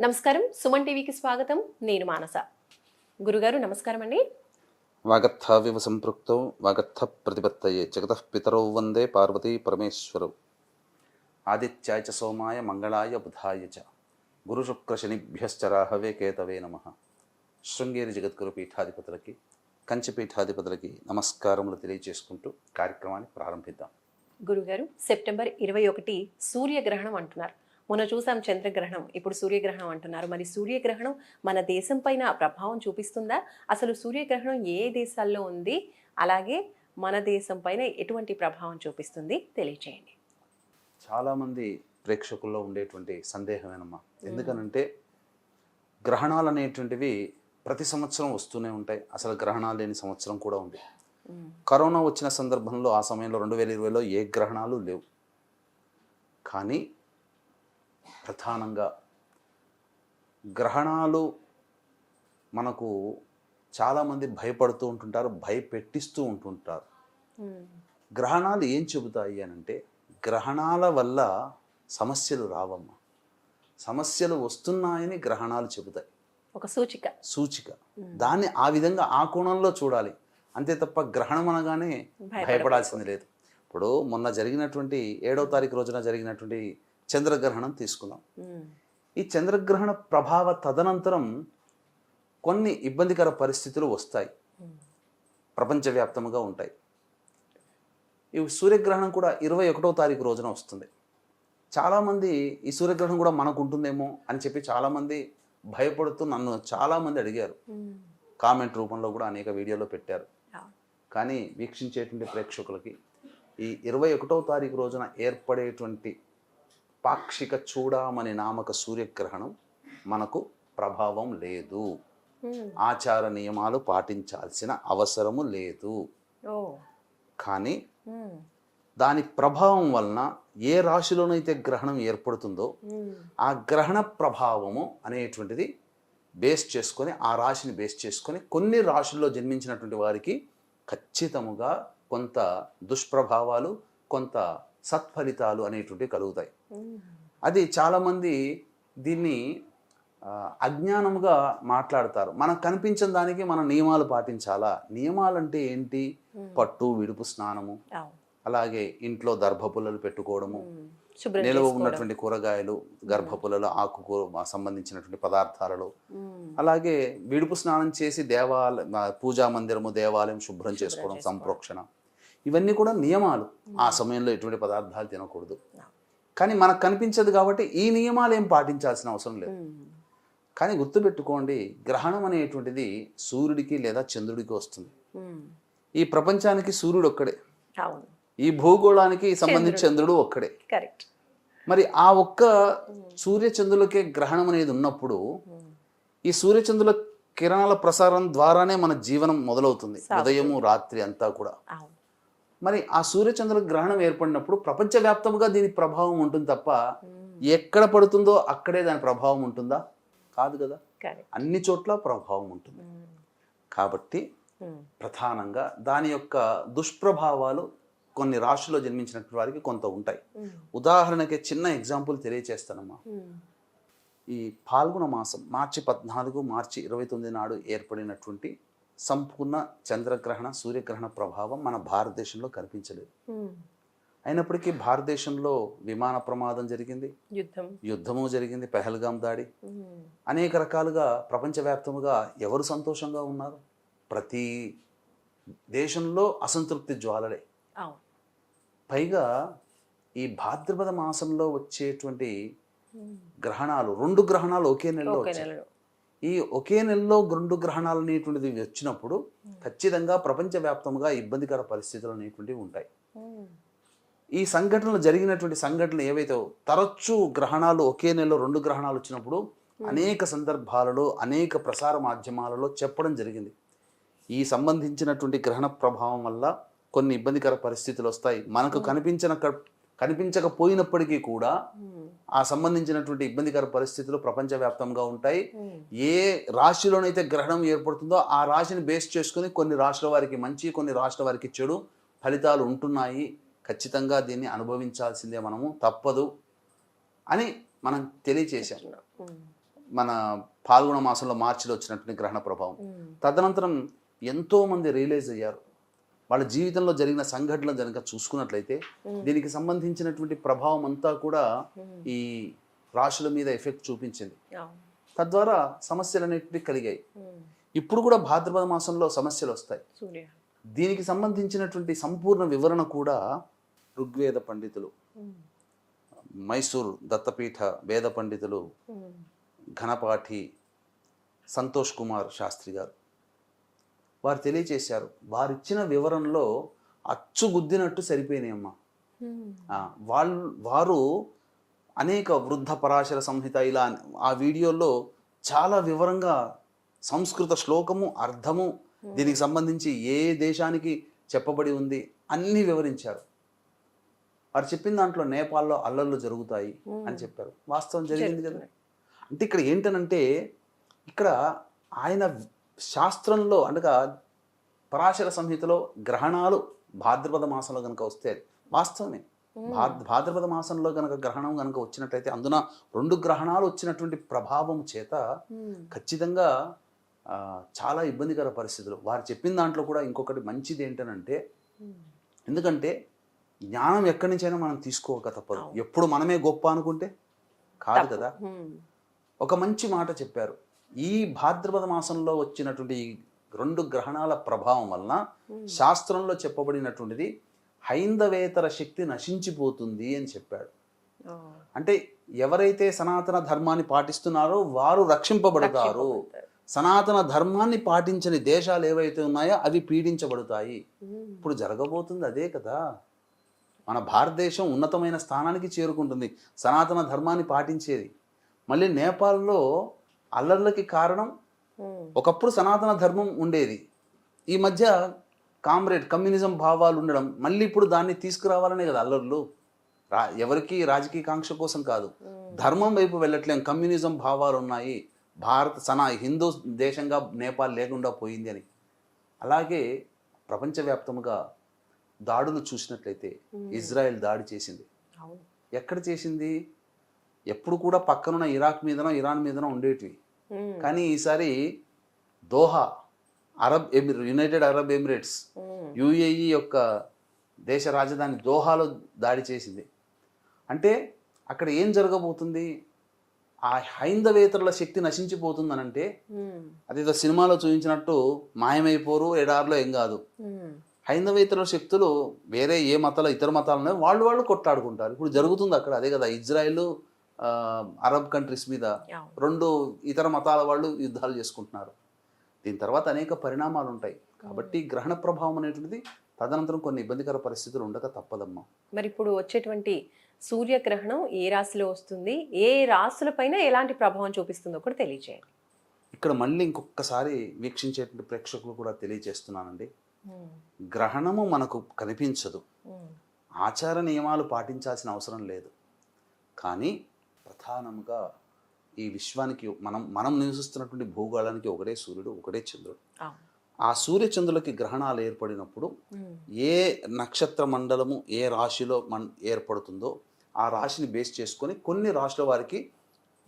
నమస్కారం. సుమన్ టీవీకి స్వాగతం. నేను మానస. గురుగారు నమస్కారం అండి. వాగర్థావివ సంపృక్తౌ వాగర్థ ప్రతిపత్తయే. జగతః పితరౌ వందే పార్వతీ పరమేశ్వరౌ. ఆదిత్యాయ చ సోమాయ మంగళాయ బుధాయ చ. గురుశుక్రశనిభ్యశ్చ రాహవే కేతవే నమ. శృంగేరి జగద్గురు పీఠాధిపతులకి కంచి పీఠాధిపతులకి నమస్కారములు తెలియజేసుకుంటూ కార్యక్రమాన్ని ప్రారంభిద్దాం. గురుగారు సెప్టెంబర్ ఇరవై ఒకటి సూర్యగ్రహణం అంటున్నారు. మొన్న చూసాం చంద్రగ్రహణం. ఇప్పుడు సూర్యగ్రహణం అంటున్నారు. మరి సూర్యగ్రహణం మన దేశం పైన ప్రభావం చూపిస్తుందా? అసలు సూర్యగ్రహణం ఏ దేశాల్లో ఉంది? అలాగే మన దేశం పైన ఎటువంటి ప్రభావం చూపిస్తుంది? తెలియచేయండి. చాలామంది ప్రేక్షకుల్లో ఉండేటువంటి సందేహమేనమ్మా. ఎందుకనంటే గ్రహణాలు అనేటువంటివి ప్రతి సంవత్సరం వస్తూనే ఉంటాయి. అసలు గ్రహణాలు లేని సంవత్సరం కూడా ఉంది. కరోనా వచ్చిన సందర్భంలో ఆ సమయంలో రెండు వేల ఇరవైలో ఏ గ్రహణాలు లేవు. కానీ ప్రధానంగా గ్రహణాలు మనకు చాలామంది భయపడుతూ ఉంటుంటారు భయపెట్టిస్తూ ఉంటుంటారు. గ్రహణాలు ఏం చెబుతాయి అని అంటే గ్రహణాల వల్ల సమస్యలు రావమ్మా. సమస్యలు వస్తున్నాయని గ్రహణాలు చెబుతాయి. ఒక సూచిక. సూచిక. దాన్ని ఆ విధంగా ఆ కోణంలో చూడాలి. అంతే తప్ప గ్రహణం అనగానే భయపడాల్సింది లేదు. ఇప్పుడు మొన్న జరిగినటువంటి ఏడవ తారీఖు రోజున జరిగినటువంటి చంద్రగ్రహణం తీసుకుందాం. ఈ చంద్రగ్రహణ ప్రభావ తదనంతరం కొన్ని ఇబ్బందికర పరిస్థితులు వస్తాయి ఉమ్. ప్రపంచవ్యాప్తముగా ఉంటాయి ఈ సూర్యగ్రహణం కూడా ఇరవై ఒకటో తారీఖు రోజున వస్తుంది చాలామంది ఈ సూర్యగ్రహణం కూడా మనకు ఉంటుందేమో అని చెప్పి చాలామంది భయపడుతూ నన్ను చాలామంది అడిగారు. కామెంట్ రూపంలో కూడా అనేక వీడియోలో పెట్టారు. కానీ వీక్షించేటువంటి ప్రేక్షకులకి ఈ ఇరవై ఒకటో తారీఖు రోజున ఏర్పడేటువంటి పాక్షిక చూడామణి నామక సూర్యగ్రహణం మనకు ప్రభావం లేదు. ఆచార నియమాలు పాటించాల్సిన అవసరము లేదు కానీ. దాని ప్రభావం వలన ఏ రాశిలోనైతే గ్రహణం ఏర్పడుతుందో. ఆ గ్రహణ ప్రభావము అనేటువంటిది బేస్ చేసుకొని ఆ రాశిని బేస్ చేసుకొని కొన్ని రాశుల్లో జన్మించినటువంటి వారికి ఖచ్చితముగా కొంత దుష్ప్రభావాలు కొంత సత్ఫలితాలు అనేటువంటివి కలుగుతాయి. అది చాలామంది దీన్ని అజ్ఞానముగా మాట్లాడతారు. మనకు కనిపించిన దానికి మన నియమాలు పాటించాలా? నియమాలంటే ఏంటి? పట్టు విడుపు స్నానము. అలాగే ఇంట్లో దర్భపుల్లలు పెట్టుకోవడము. నిల్వ. ఉన్నటువంటి కూరగాయలు గర్భపులలో ఆకుకూర సంబంధించినటువంటి పదార్థాలలో. అలాగే విడుపు స్నానం చేసి దేవాలయ పూజా మందిరము దేవాలయం శుభ్రం చేసుకోవడం. సంప్రోక్షణ. ఇవన్నీ కూడా నియమాలు. ఆ సమయంలో ఎటువంటి పదార్థాలు తినకూడదు. కానీ మనకు కనిపించదు కాబట్టి ఈ నియమాలు ఏం పాటించాల్సిన అవసరం లేదు. కానీ గుర్తుపెట్టుకోండి గ్రహణం అనేటువంటిది సూర్యుడికి లేదా చంద్రుడికి వస్తుంది. ఈ ప్రపంచానికి సూర్యుడు ఒక్కడే. ఈ భూగోళానికి సంబంధించి చంద్రుడు. ఒక్కడే. కరెక్ట్. మరి ఆ ఒక్క సూర్యచంద్రులకే గ్రహణం అనేది ఉన్నప్పుడు ఈ సూర్యచంద్రుల కిరణాల ప్రసారం ద్వారానే మన జీవనం మొదలవుతుంది. ఉదయము రాత్రి అంతా కూడా. మరి ఆ సూర్యచంద్రుల గ్రహణం ఏర్పడినప్పుడు ప్రపంచవ్యాప్తంగా దీని ప్రభావం ఉంటుంది తప్ప ఎక్కడ పడుతుందో అక్కడే దాని ప్రభావం ఉంటుందా? కాదు కదా. అన్ని చోట్ల ప్రభావం ఉంటుంది. కాబట్టి ఉమ్. ప్రధానంగా దాని యొక్క దుష్ప్రభావాలు కొన్ని రాశుల్లో జన్మించినటువంటి వారికి కొంత ఉంటాయి. ఉదాహరణకి చిన్న ఎగ్జాంపుల్ తెలియచేస్తానమ్మా. ఈ పాల్గొన మాసం మార్చి పద్నాలుగు మార్చి ఇరవై తొమ్మిది నాడు ఏర్పడినటువంటి సంపూర్ణ చంద్రగ్రహణ సూర్యగ్రహణ ప్రభావం మన భారతదేశంలో కనిపించలేదు. ఉమ్. అయినప్పటికీ భారతదేశంలో విమాన ప్రమాదం జరిగింది. యుద్ధం. యుద్ధము జరిగింది పెహల్గాం దాడి. ఉమ్. అనేక రకాలుగా ప్రపంచవ్యాప్తముగా ఎవరు సంతోషంగా ఉన్నారు? ప్రతి దేశంలో అసంతృప్తి జ్వాలలే. పైగా ఈ భాద్రపద మాసంలో వచ్చేటువంటి ఉమ్. గ్రహణాలు రెండు గ్రహణాలు ఒకే నెలలో వచ్చాయి. నెలలో. ఈ ఒకే నెలలో రెండు గ్రహణాలు అనేటువంటిది వచ్చినప్పుడు ఖచ్చితంగా ప్రపంచవ్యాప్తంగా ఇబ్బందికర పరిస్థితులు అనేటువంటివి ఉంటాయి. ఈ సంఘటనలు జరిగినటువంటి సంఘటనలు ఏవైతే తరచూ గ్రహణాలు ఒకే నెలలో రెండు గ్రహణాలు వచ్చినప్పుడు అనేక సందర్భాలలో అనేక ప్రసార మాధ్యమాలలో చెప్పడం జరిగింది. ఈ సంబంధించినటువంటి గ్రహణ ప్రభావం వల్ల కొన్ని ఇబ్బందికర పరిస్థితులు వస్తాయి. మనకు కనిపించిన కనిపించకపోయినప్పటికీ కూడా. ఆ సంబంధించినటువంటి ఇబ్బందికర పరిస్థితులు ప్రపంచవ్యాప్తంగా ఉంటాయి. ఏ రాశిలోనైతే గ్రహణం ఏర్పడుతుందో ఆ రాశిని బేస్ చేసుకుని కొన్ని రాష్ట్రాల వారికి మంచి కొన్ని రాష్ట్రాల వారికి చెడు ఫలితాలు ఉంటున్నాయి ఖచ్చితంగా దీన్ని అనుభవించాల్సిందే మనము తప్పదు అని మనం తెలియచేశాం. మన పాల్గొన మాసంలో మార్చిలో వచ్చినటువంటి గ్రహణ ప్రభావం. తదనంతరం ఎంతో మంది రియలైజ్ అయ్యారు వాళ్ళ జీవితంలో జరిగిన సంఘటనలు కనుక చూసుకున్నట్లయితే దీనికి సంబంధించినటువంటి ప్రభావం అంతా కూడా ఈ రాశుల మీద ఎఫెక్ట్ చూపించింది. తద్వారా సమస్యలు అనేటివి కలిగాయి. ఇప్పుడు కూడా భాద్రపద మాసంలో సమస్యలు వస్తాయి దీనికి సంబంధించినటువంటి సంపూర్ణ వివరణ కూడా ఋగ్వేద పండితులు. మైసూర్ దత్తపీఠ వేద పండితులు. ఘనపాఠి సంతోష్ కుమార్ శాస్త్రి గారు వారు తెలియచేశారు. వారిచ్చిన వివరణలో అచ్చుగుద్దినట్టు సరిపోయినాయమ్మా. ఉమ్. ఆ, వాళ్ళు వారు అనేక వృద్ధ పరాశర సంహిత ఇలా ఆ వీడియోలో చాలా వివరంగా సంస్కృత శ్లోకము అర్థము దీనికి సంబంధించి ఏ దేశానికి చెప్పబడి ఉంది అన్నీ వివరించారు. వారు చెప్పిన దాంట్లో నేపాల్లో అల్లర్లు జరుగుతాయి అని చెప్పారు. వాస్తవం జరిగింది కదా. అంటే ఇక్కడ ఏంటనంటే ఇక్కడ ఆయన శాస్త్రంలో అనగా పరాశర సంహితలో గ్రహణాలు భాద్రపద మాసంలో కనుక వస్తే వాస్తవమే. భా భాద్రపద మాసంలో కనుక గ్రహణం కనుక వచ్చినట్లయితే అందున రెండు గ్రహణాలు వచ్చినటువంటి ప్రభావం చేత. ఖచ్చితంగా చాలా ఇబ్బందికర పరిస్థితులు. వారు చెప్పిన దాంట్లో కూడా ఇంకొకటి మంచిది ఏంటనంటే. ఎందుకంటే జ్ఞానం ఎక్కడి నుంచైనా మనం తీసుకోక తప్పదు. ఎప్పుడు మనమే గొప్ప అనుకుంటే కాదు కదా. ఒక మంచి మాట చెప్పారు. ఈ భాద్రపద మాసంలో వచ్చినటువంటి రెండు గ్రహణాల ప్రభావం వలన శాస్త్రంలో చెప్పబడినటువంటిది హైందవేతర శక్తి నశించిపోతుంది అని చెప్పాడు. అంటే ఎవరైతే సనాతన ధర్మాన్ని పాటిస్తున్నారో వారు రక్షింపబడతారు. సనాతన ధర్మాన్ని పాటించని దేశాలు ఏవైతే ఉన్నాయో అవి పీడించబడతాయి. ఇప్పుడు జరగబోతుంది అదే కదా. మన భారతదేశం ఉన్నతమైన స్థానానికి చేరుకుంటుంది సనాతన ధర్మాన్ని పాటించేది. మళ్ళీ నేపాల్లో అల్లర్లకి కారణం. ఒకప్పుడు సనాతన ధర్మం ఉండేది. ఈ మధ్య కామ్రేడ్ కమ్యూనిజం భావాలు ఉండడం మళ్ళీ ఇప్పుడు దాన్ని తీసుకురావాలనే కదా అల్లర్లు. రా ఎవరికి రాజకీయ కాంక్ష కోసం కాదు. ధర్మం వైపు వెళ్ళట్లేం కమ్యూనిజం భావాలు ఉన్నాయి. భారత సనా హిందూ దేశంగా నేపాల్ లేకుండా పోయింది అని. అలాగే ప్రపంచవ్యాప్తముగా దాడులు చూసినట్లయితే ఇజ్రాయెల్ దాడి చేసింది. ఎక్కడ చేసింది? ఎప్పుడు కూడా పక్కనున్న ఇరాక్ మీదనో ఇరాన్ మీదనో ఉండేటివి. కానీ ఈసారి Doha Arab emir United Arab Emirates. UAE యొక్క దేశ రాజధాని దోహాలో దాడి చేసింది అంటే అక్కడ ఏం జరగబోతుంది ఆ హైందవేతరుల శక్తి నశించిపోతుందనంటే. అదేదో సినిమాలో చూపించినట్టు మాయమైపోరు ఎడారిలో ఏం కాదు. హైందవేతరుల శక్తులు వేరే ఏ మతాలు ఇతర మతాలు ఉన్నాయో వాళ్ళు వాళ్ళు కొట్లాడుకుంటారు ఇప్పుడు జరుగుతుంది అక్కడ అదే కదా ఇజ్రాయెల్ అరబ్ కంట్రీస్ మీద. రెండు ఇతర మతాల వాళ్ళు యుద్ధాలు చేసుకుంటున్నారు. దీని తర్వాత అనేక పరిణామాలు ఉంటాయి కాబట్టి గ్రహణ ప్రభావం అనేటువంటిది తదనంతరం కొన్ని ఇబ్బందికర పరిస్థితులు ఉండక తప్పదమ్మా. మరి ఇప్పుడు వచ్చేటువంటి సూర్యగ్రహణం ఏ రాశిలో వస్తుంది? ఏ రాశులపైన ఎలాంటి ప్రభావం చూపిస్తుందో కూడా తెలియజేయండి ఇక్కడ మళ్ళీ ఇంకొకసారి వీక్షించేటువంటి ప్రేక్షకులు కూడా తెలియజేస్తున్నానండి. గ్రహణము మనకు కనిపించదు. ఆచార నియమాలు పాటించాల్సిన అవసరం లేదు. కానీ ప్రధానంగా ఈ విశ్వానికి మనం మనం నివసిస్తున్నటువంటి భూగోళానికి ఒకటే సూర్యుడు ఒకటే చంద్రుడు. ఆ సూర్య చంద్రులకి గ్రహణాలు ఏర్పడినప్పుడు. ఏ నక్షత్ర మండలము ఏ రాశిలో మన్ ఏర్పడుతుందో ఆ రాశిని బేస్ చేసుకొని కొన్ని రాశుల వారికి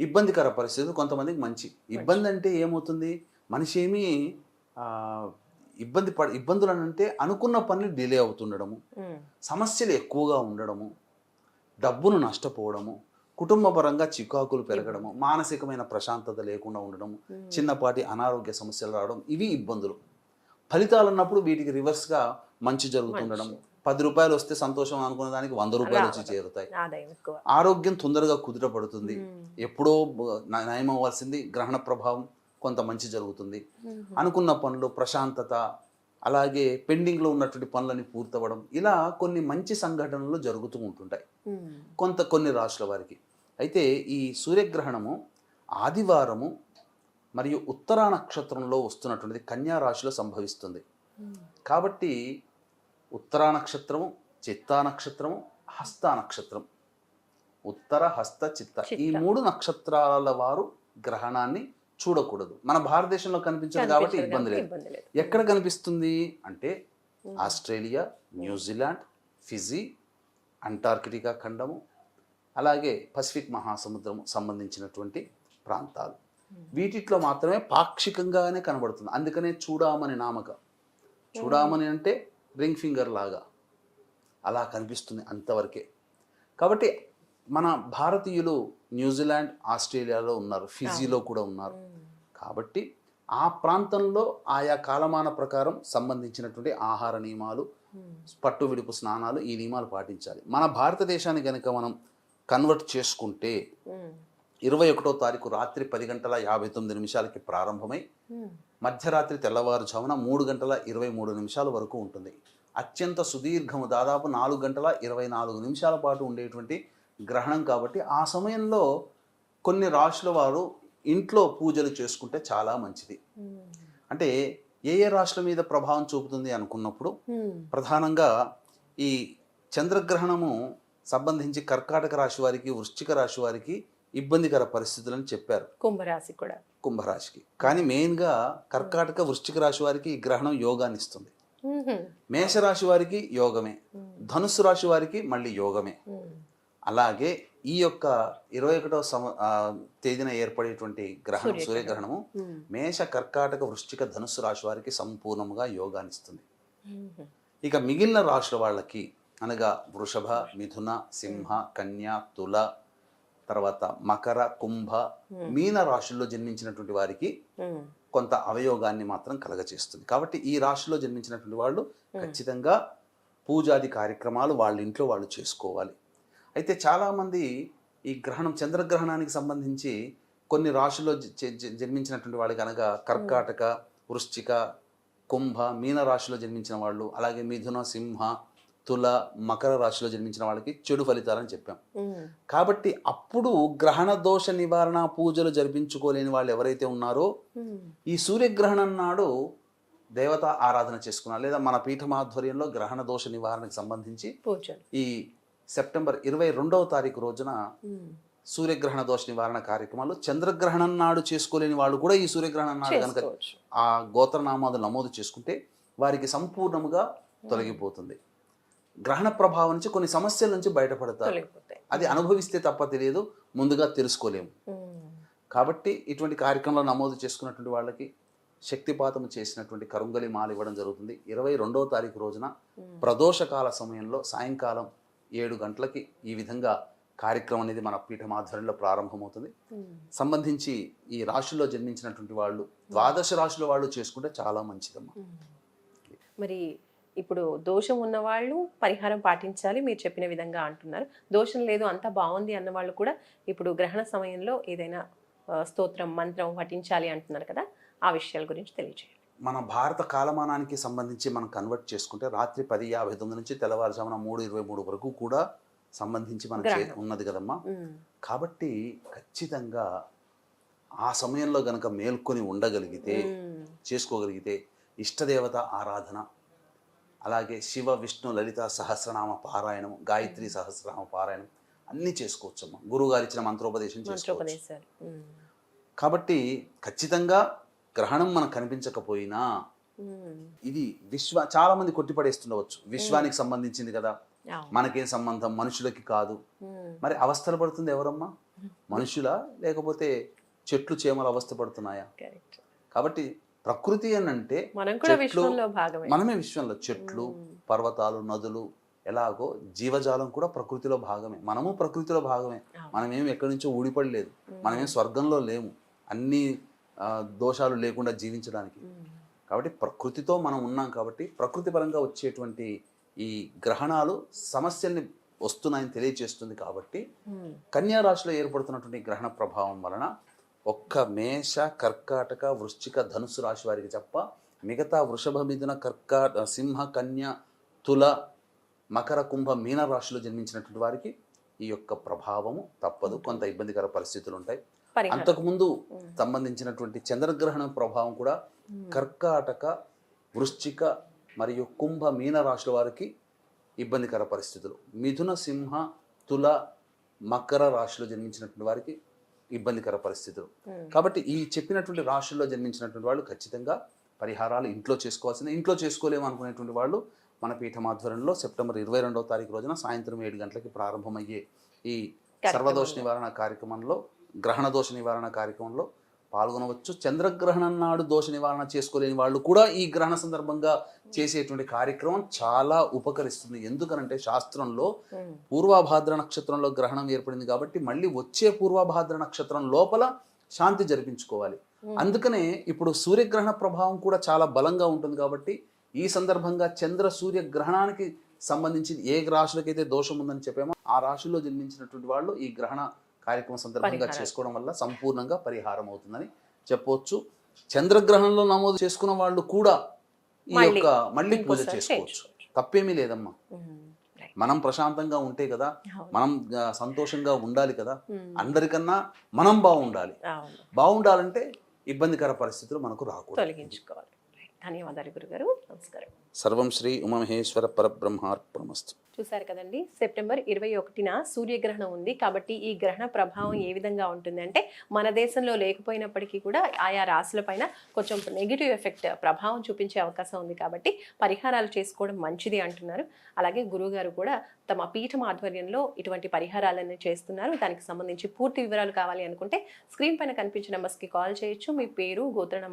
ఇబ్బందికర పరిస్థితులు కొంతమందికి మంచి ఇబ్బంది అంటే ఏమవుతుంది మనిషి ఏమీ ఇబ్బంది పడ ఇబ్బందులు అని అంటే అనుకున్న పనులు డిలే అవుతుండడము. సమస్యలు ఎక్కువగా ఉండడము డబ్బును నష్టపోవడము కుటుంబపరంగా చికాకులు పెరగడము మానసికమైన ప్రశాంతత లేకుండా ఉండడము చిన్నపాటి అనారోగ్య సమస్యలు రావడం ఇవి ఇబ్బందులు. ఫలితాలు అన్నప్పుడు వీటికి రివర్స్గా మంచి జరుగుతుండడం. పది రూపాయలు వస్తే సంతోషం అనుకునే దానికి వంద రూపాయలు వచ్చి చేరుతాయి. ఆరోగ్యం తొందరగా కుదుటపడుతుంది ఉమ్. ఎప్పుడో బ- న- నయం అవ్వాల్సింది గ్రహణ ప్రభావం కొంత మంచి జరుగుతుంది. ఉమ్. అనుకున్న పనులు ప్రశాంతత అలాగే పెండింగ్లో ఉన్నటువంటి పనులని పూర్తవడం ఇలా కొన్ని మంచి సంఘటనలు జరుగుతూ ఉంటుంటాయి. కొంత కొన్ని రాశుల వారికి. అయితే ఈ సూర్యగ్రహణము ఆదివారము మరియు ఉత్తరా నక్షత్రంలో వస్తున్నటువంటిది కన్యా రాశిలో సంభవిస్తుంది. కాబట్టి ఉత్తరా నక్షత్రము చిత్తా నక్షత్రము హస్త నక్షత్రం. ఉత్తర హస్త చిత్త. ఈ. మూడు నక్షత్రాల వారు గ్రహణాన్ని చూడకూడదు. మన భారతదేశంలో కనిపించదు కాబట్టి ఇబ్బంది లేదు. ఎక్కడ కనిపిస్తుంది అంటే ఆస్ట్రేలియా న్యూజిలాండ్ ఫిజీ అంటార్కిటికా ఖండము అలాగే పసిఫిక్ మహాసముద్రము సంబంధించినటువంటి ప్రాంతాలు. వీటిట్లో మాత్రమే పాక్షికంగానే కనబడుతుంది. అందుకనే చూడామని నామక. చూడామని అంటే రింగ్ ఫింగర్ లాగా. అలా కనిపిస్తుంది అంతవరకే. కాబట్టి మన భారతీయులు న్యూజిలాండ్ ఆస్ట్రేలియాలో ఉన్నారు. ఫిజీలో కూడా ఉన్నారు. కాబట్టి ఆ ప్రాంతంలో ఆయా కాలమాన ప్రకారం సంబంధించినటువంటి ఆహార నియమాలు పట్టు విడుపు స్నానాలు ఈ నియమాలు పాటించాలి. మన భారతదేశాన్ని కనుక మనం కన్వర్ట్ చేసుకుంటే ఇరవై ఒకటో తారీఖు రాత్రి పది గంటల యాభై తొమ్మిది నిమిషాలకి ప్రారంభమై మధ్యరాత్రి తెల్లవారుజామున మూడు గంటల ఇరవై మూడు నిమిషాల వరకు ఉంటుంది. అత్యంత సుదీర్ఘము దాదాపు నాలుగు గంటల ఇరవై నాలుగు నిమిషాల పాటు ఉండేటువంటి గ్రహణం కాబట్టి ఆ సమయంలో కొన్ని రాశుల వారు ఇంట్లో పూజలు చేసుకుంటే చాలా మంచిది. అంటే ఏ ఏ రాశుల మీద ప్రభావం చూపుతుంది అనుకున్నప్పుడు ప్రధానంగా ఈ చంద్రగ్రహణము సంబంధించి కర్కాటక రాశి వారికి వృశ్చిక రాశి వారికి ఇబ్బందికర పరిస్థితులని చెప్పారు. కుంభరాశి కూడా. కుంభరాశికి. కానీ మెయిన్గా కర్కాటక వృశ్చిక రాశి వారికి ఈ గ్రహణం యోగాన్ని ఇస్తుంది. మేషరాశి వారికి యోగమే. ధనుస్సు రాశి వారికి మళ్ళీ యోగమే. అలాగే ఈ యొక్క ఇరవై ఒకటో సమ తేదీన ఏర్పడేటువంటి గ్రహణం సూర్యగ్రహణం. సూర్యగ్రహణము మేష కర్కాటక వృశ్చిక ధనుస్సు రాశి వారికి సంపూర్ణముగా యోగాన్ని ఇస్తుంది. ఇక మిగిలిన రాశుల వాళ్ళకి అనగా వృషభ మిథున సింహ కన్య తుల తర్వాత మకర కుంభ మీన రాశుల్లో జన్మించినటువంటి వారికి కొంత అవయోగాన్ని మాత్రం కలగచేస్తుంది. కాబట్టి ఈ రాశిలో జన్మించినటువంటి వాళ్ళు ఖచ్చితంగా పూజాది కార్యక్రమాలు వాళ్ళ ఇంట్లో వాళ్ళు చేసుకోవాలి. అయితే చాలామంది ఈ గ్రహణం చంద్రగ్రహణానికి సంబంధించి కొన్ని రాశుల్లో జన్మించినటువంటి వాళ్ళకి అనగా కర్కాటక వృశ్చిక కుంభ మీన రాశిలో జన్మించిన వాళ్ళు అలాగే మిథున సింహ తుల మకర రాశిలో జన్మించిన వాళ్ళకి చెడు ఫలితాలని చెప్పాం. కాబట్టి అప్పుడు గ్రహణ దోష నివారణ పూజలు జరిపించుకోలేని వాళ్ళు ఎవరైతే ఉన్నారో ఈ సూర్యగ్రహణం నాడు దేవత ఆరాధన చేసుకున్నారు. లేదా మన పీఠం ఆధ్వర్యంలో గ్రహణ దోష నివారణకు సంబంధించి ఈ సెప్టెంబర్ ఇరవై రెండవ తారీఖు రోజున సూర్యగ్రహణ దోష నివారణ కార్యక్రమాలు చంద్రగ్రహణం నాడు చేసుకోలేని వాళ్ళు కూడా ఈ సూర్యగ్రహణం నాడు కనుక ఆ గోత్రనామాలు నమోదు చేసుకుంటే వారికి సంపూర్ణముగా తొలగిపోతుంది. గ్రహణ ప్రభావం నుంచి కొన్ని సమస్యల నుంచి బయటపడతారు. అది అనుభవిస్తే తప్ప తెలియదు ముందుగా తెలుసుకోలేము. కాబట్టి ఇటువంటి కార్యక్రమాలు నమోదు చేసుకున్నటువంటి వాళ్ళకి శక్తిపాతం చేసినటువంటి కరుంగలి మాల ఇవ్వడం జరుగుతుంది. ఇరవై రెండవ తారీఖు రోజున ప్రదోషకాల సమయంలో సాయంకాలం ఏడు గంటలకి ఈ విధంగా కార్యక్రమం అనేది మన పీఠం ఆధ్వర్యంలో ప్రారంభమవుతుంది. సంబంధించి ఈ రాశుల్లో జన్మించినటువంటి వాళ్ళు ద్వాదశ రాశుల వాళ్ళు చేసుకుంటే చాలా మంచిదమ్మా. మరి ఇప్పుడు దోషం ఉన్న వాళ్ళు పరిహారం పాటించాలి మీరు చెప్పిన విధంగా అంటున్నారు. దోషం లేదు అంతా బాగుంది అన్న వాళ్ళు కూడా ఇప్పుడు గ్రహణ సమయంలో ఏదైనా స్తోత్రం మంత్రం పఠించాలి అంటున్నారు కదా ఆ విషయాల గురించి తెలియజేయండి మన భారత కాలమానానికి సంబంధించి మనం కన్వర్ట్ చేసుకుంటే రాత్రి పది యాభై తొమ్మిది నుంచి తెల్లవారుజామున మూడు ఇరవై మూడు వరకు కూడా సంబంధించి మనకి. ఉన్నది కదమ్మా. కాబట్టి ఖచ్చితంగా ఆ సమయంలో గనక మేల్కొని ఉండగలిగితే చేసుకోగలిగితే ఇష్టదేవత ఆరాధన అలాగే శివ విష్ణు లలిత సహస్రనామ పారాయణం గాయత్రి సహస్రనామ పారాయణం అన్నీ చేసుకోవచ్చమ్మా. గురువుగారు ఇచ్చిన మంత్రోపదేశం చేసుకోవచ్చు. కాబట్టి ఖచ్చితంగా గ్రహణం మనకు కనిపించకపోయినా ఇది విశ్వ చాలా మంది కొట్టిపడేస్తుండవచ్చు. విశ్వానికి సంబంధించింది కదా. మనకేం సంబంధం? మనుషులకి కాదు. మరి అవస్థలు పడుతుంది ఎవరమ్మా? మనుషులా? లేకపోతే చెట్లు చేమలు అవస్థ పడుతున్నాయా. కాబట్టి ప్రకృతి అని అంటే మనం కూడా చెట్లు- విశ్వంలో భాగమే. మనమే విశ్వంలో చెట్లు పర్వతాలు నదులు ఎలాగో జీవజాలం కూడా ప్రకృతిలో భాగమే. మనము ప్రకృతిలో భాగమే. అవును. మనమేం ఎక్కడి నుంచో ఊడిపడలేదు. మనమేం స్వర్గంలో లేము. అన్ని దోషాలు లేకుండా జీవించడానికి. కాబట్టి ప్రకృతితో మనం ఉన్నాం కాబట్టి ప్రకృతి పరంగా వచ్చేటువంటి ఈ గ్రహణాలు సమస్యల్ని వస్తున్నాయని తెలియచేస్తుంది కాబట్టి కన్యా రాశిలో ఏర్పడుతున్నటువంటి గ్రహణ ప్రభావం వలన ఒక్క మేష కర్కాటక వృశ్చిక ధనుసు రాశి వారికి తప్ప మిగతా వృషభ మిథున కర్కా సింహ కన్య తుల మకర కుంభ మీన రాశిలో జన్మించినటువంటి వారికి ఈ యొక్క ప్రభావము తప్పదు. కొంత ఇబ్బందికర పరిస్థితులు ఉంటాయి. అంతకుముందు సంబంధించినటువంటి చంద్రగ్రహణం ప్రభావం కూడా కర్కాటక వృశ్చిక మరియు కుంభ మీన రాశుల వారికి ఇబ్బందికర పరిస్థితులు. మిథున సింహ తుల మకర రాశిలో జన్మించినటువంటి వారికి ఇబ్బందికర పరిస్థితులు. కాబట్టి ఈ చెప్పినటువంటి రాశుల్లో జన్మించినటువంటి వాళ్ళు ఖచ్చితంగా పరిహారాలు ఇంట్లో చేసుకోవాల్సిందే ఇంట్లో చేసుకోలేము అనుకునేటువంటి వాళ్ళు మన పీఠం ఆధ్వర్యంలో సెప్టెంబర్ ఇరవై రెండవ తారీఖు రోజున సాయంత్రం ఏడు గంటలకి ప్రారంభమయ్యే ఈ సర్వదోష నివారణ కార్యక్రమంలో గ్రహణ దోష నివారణ కార్యక్రమంలో పాల్గొనవచ్చు. చంద్రగ్రహణం నాడు దోష నివారణ చేసుకోలేని వాళ్ళు కూడా ఈ గ్రహణ సందర్భంగా చేసేటువంటి కార్యక్రమం చాలా ఉపకరిస్తుంది. ఎందుకనంటే శాస్త్రంలో ఉమ్, పూర్వభాద్ర నక్షత్రంలో గ్రహణం ఏర్పడింది కాబట్టి మళ్ళీ వచ్చే పూర్వభాద్ర నక్షత్రం లోపల శాంతి జరిపించుకోవాలి. ఉమ్. అందుకనే ఇప్పుడు సూర్యగ్రహణ ప్రభావం కూడా చాలా బలంగా ఉంటుంది కాబట్టి ఈ సందర్భంగా చంద్ర సూర్య గ్రహణానికి సంబంధించి ఏ రాశులకైతే దోషం ఉందని చెప్పామో ఆ రాశుల్లో జన్మించినటువంటి వాళ్ళు ఈ గ్రహణ కార్యక్రమం సందర్భంగా. చేసుకోవడం వల్ల సంపూర్ణంగా పరిహారం అవుతుందని చెప్పవచ్చు చంద్రగ్రహణంలో నమోదు చేసుకున్న వాళ్ళు కూడా ఈ యొక్క మళ్ళీ పూజ చేసుకోవచ్చు. తప్పేమీ లేదమ్మా. మనం ప్రశాంతంగా ఉంటే కదా. మనం సంతోషంగా ఉండాలి కదా అందరికన్నా మనం బాగుండాలి బాగుండాలంటే ఇబ్బందికర పరిస్థితులు మనకు రాకూడదు. ధన్యవాదాలు గురుగారు. నమస్కారం. సర్వం శ్రీ ఉమామహేశ్వర పరబ్రహ్మార్పణమస్తు. చూసారు కదండి సెప్టెంబర్ ఇరవై ఒకటిన సూర్యగ్రహణం ఉంది కాబట్టి ఈ గ్రహణ ప్రభావం ఏ విధంగా ఉంటుంది అంటే మన దేశంలో లేకపోయినప్పటికీ కూడా ఆయా రాశులపైన కొంచెం నెగిటివ్ ఎఫెక్ట్ ప్రభావం చూపించే అవకాశం ఉంది కాబట్టి పరిహారాలు చేసుకోవడం మంచిది అంటున్నారు. అలాగే గురువుగారు కూడా తమ పీఠం ఆధ్వర్యంలో ఇటువంటి పరిహారాలన్నీ చేస్తున్నారు. దానికి సంబంధించి పూర్తి వివరాలు కావాలి అనుకుంటే స్క్రీన్ పైన కనిపించిన నెంబర్స్కి కాల్ చేయొచ్చు. మీ పేరు గోత్ర